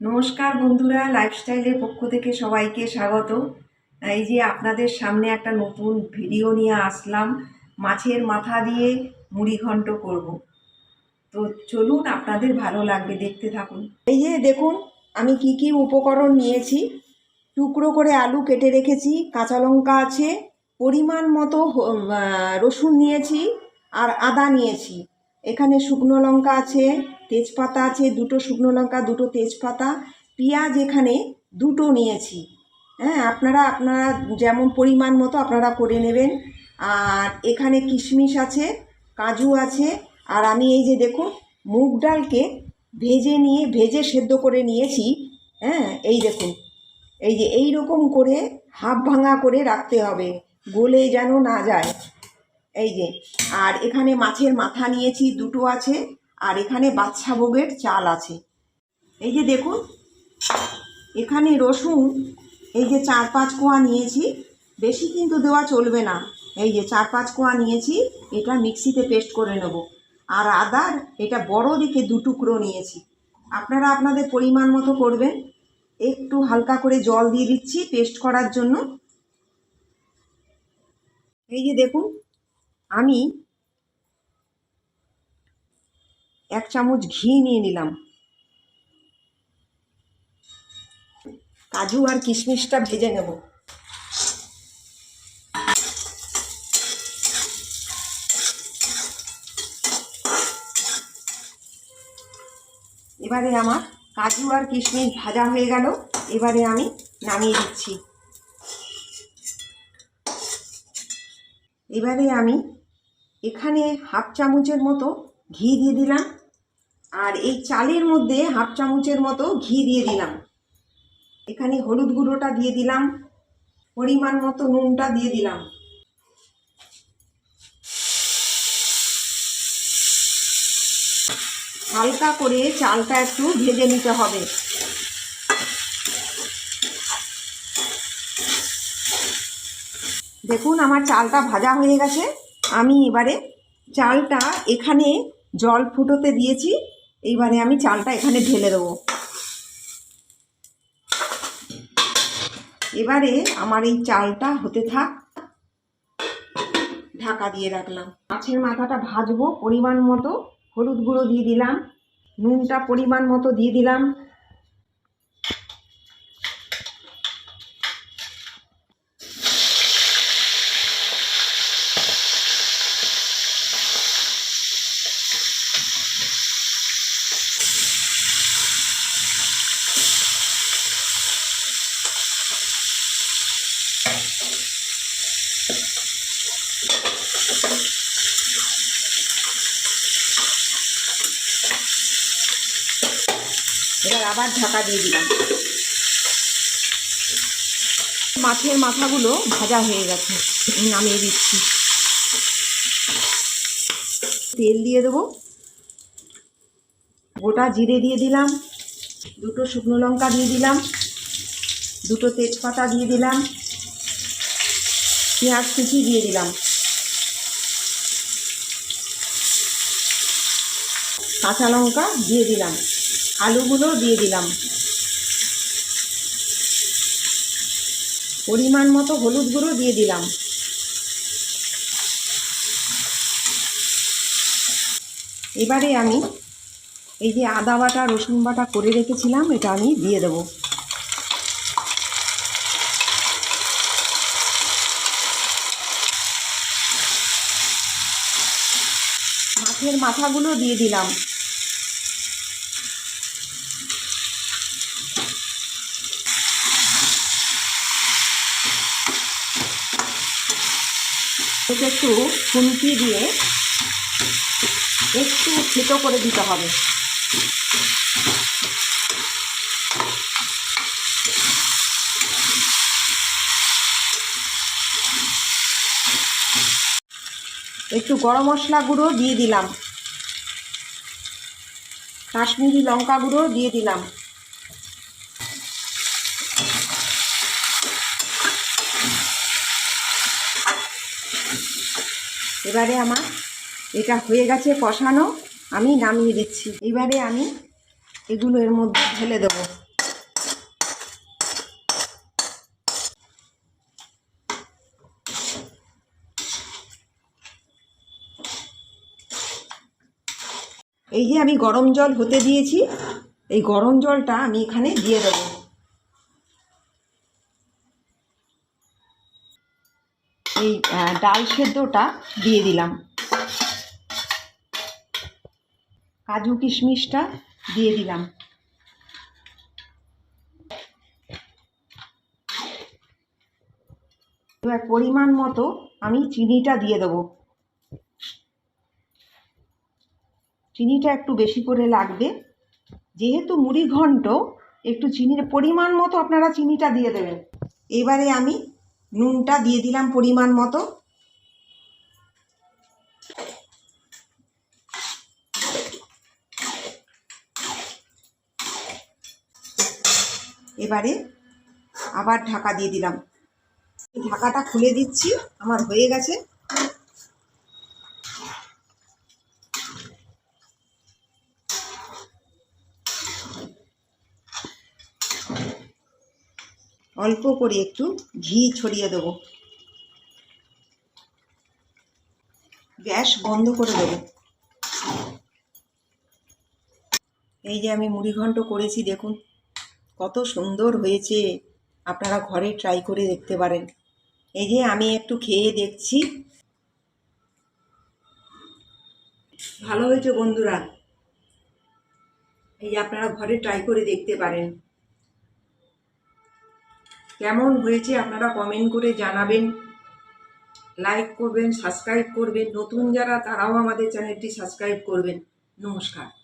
নমস্কার বন্ধুরা লাইফস্টাইলের পক্ষ থেকে সবাইকে স্বাগত। এই যে আপনাদের সামনে একটা নতুন ভিডিও নিয়ে আসলাম, মাছের মাথা দিয়ে মুড়ি ঘন্ট করব। তো চলুন আপনাদের ভালো লাগবে দেখতে থাকুন। এই যে দেখুন, আমি কি কি উপকরণ নিয়েছি। টুকরো করে আলু কেটে রেখেছি, কাঁচা লঙ্কা আছে, পরিমাণ মতো রসুন নিয়েছি, আর আদা নিয়েছি। এখানে শুকনো লঙ্কা আছে, তেজপাতা আছে, দুটো শুকনো লঙ্কা, দুটো তেজপাতা, পেঁয়াজ এখানে দুটো নিয়েছি। হ্যাঁ আপনারা আপনারা যেমন পরিমাণ মতো আপনারা করে নেবেন। আর এখানে কিশমিশ আছে, কাজু আছে, আর আমি এই যে দেখুন, মুগ ডালকে ভেজে নিয়ে, ভেজে সেদ্ধ করে নিয়েছি। হ্যাঁ এই দেখুন, এই যে এই রকম করে হাফ ভাঙা করে রাখতে হবে, গলে যেন না যায়। এই যে, আর এখানে মাছের মাথা নিয়েছি, দুটো আছে, আর এখানে বাচ্চা ভোগের চাল আছে। এই যে দেখুন, এখানে রসুন, এই যে চার পাঁচ কোয়া নিয়েছি, বেশি কিন্তু দেওয়া চলবে না। এই যে চার পাঁচ কোয়া নিয়েছি, এটা মিক্সিতে পেস্ট করে নেব। আর আদার, এটা বড় দিকে দু টুকরো নিয়েছি। আপনারা আপনাদের পরিমাণ মতো করবেন। একটু হালকা করে জল দিয়ে দিচ্ছি পেস্ট করার জন্য। এই যে দেখুন আমি এক চামচ ঘি নিয়ে নিলাম। কাজু আর কিশমিশটা ভেজে নেব। এবারে আমার কাজু আর কিশমিশ ভাজা হয়ে গেল। এবারে আমি নামিয়ে দিচ্ছি। এবারে আমি এখানে হাফ চামচের মতো ঘি দিয়ে দিলাম। আর এই চালের মধ্যে হাফ চামচের মতো ঘি দিয়ে দিলাম। এখানে হলুদ গুঁড়োটা দিয়ে দিলাম। পরিমাণ মতো নুনটা দিয়ে দিলাম। হালকা করে চালটা একটু ভেজে নিতে হবে। দেখুন, আমার চালটা ভাজা হয়ে গেছে। আমি এবারে চালটা এখানে জল ফুটোতে দিয়েছি, এইবারে আমি চালটা এখানে ঢেলে দেবো। এবারে আমার এই চালটা হতে থাক। ঢাকা দিয়ে রাখলাম। মাছের মাথাটা ভাজবো পরিমাণ মতো। হলুদ গুঁড়ো দিয়ে দিলাম। নুনটা পরিমাণ মতো দিয়ে দিলাম। এবার আবার ঢাকা দিয়ে দিলাম। মাছের মাথাগুলো ভাজা হয়ে গেছে। নামিয়ে দিচ্ছি। তেল দিয়ে দেবো। গোটা জিরে দিয়ে দিলাম। দুটো শুকনো লঙ্কা দিয়ে দিলাম। দুটো তেজপাতা দিয়ে দিলাম। পেঁয়াজ কুচি দিয়ে দিলাম। কাঁচা লঙ্কা দিয়ে দিলাম। আলুগুলো দিয়ে দিলাম। পরিমাণ মতো হলুদ গুঁড়ো দিয়ে দিলাম। এবারে আমি এই যে আদা বাটা, রসুন বাটা করে রেখেছিলাম, এটা আমি দিয়ে দেবো। মাছের মাথাগুলো দিয়ে দিলাম। এটা একটু খুন্তি দিয়ে একটু থেতো করে দিতে হবে। একটু গরম মশলা গুঁড়ো দিয়ে দিলাম। কাশ্মীরি লঙ্কা গুঁড়ো দিয়ে দিলাম। এবারে আমার এটা হয়ে গেছে কষানো, আমি নামিয়ে দিচ্ছি। এবারে আমি এগুলো এর মধ্যে ঢেলে দেব। এই যে আমি গরম জল হতে দিয়েছি, এই গরম জলটা আমি এখানে দিয়ে দেবো। ডাল সেদ্ধটা দিয়ে দিলাম। কাজু কিশমিশটা দিয়ে দিলাম। এবার পরিমাণ মতো আমি চিনিটা দিয়ে দেবো। চিনিটা একটু বেশি করে লাগবে। যেহেতু মুড়ি ঘন্ট, একটু চিনির পরিমাণ মতো আপনারা চিনিটা দিয়ে দেবেন। এবারে আমি নুনটা দিয়ে দিলাম পরিমাণ মতো। এবারে আবার ঢাকা দিয়ে দিলাম। ঢাকাটা খুলে দিচ্ছি, আমার হয়ে গেছে। অল্প করে একটু ঘি ছড়িয়ে দেবো। গ্যাস বন্ধ করে দেবো। এই যে আমি মুড়িঘণ্ট করেছি, দেখুন। কত সুন্দর হয়েছে। আপনারা ঘরে ট্রাই করে দেখতে পারেন। এই যে আমি একটু খেয়ে দেখছি। ভালো হয়েছে বন্ধুরা। এই আপনারা ঘরে ট্রাই করে দেখতে পারেন। কেমন হয়েছে আপনারা কমেন্ট করে জানাবেন। লাইক করবেন সাবস্ক্রাইব করবেন। নতুন যারা তারাও আমাদের চ্যানেলটি সাবস্ক্রাইব করবেন। নমস্কার।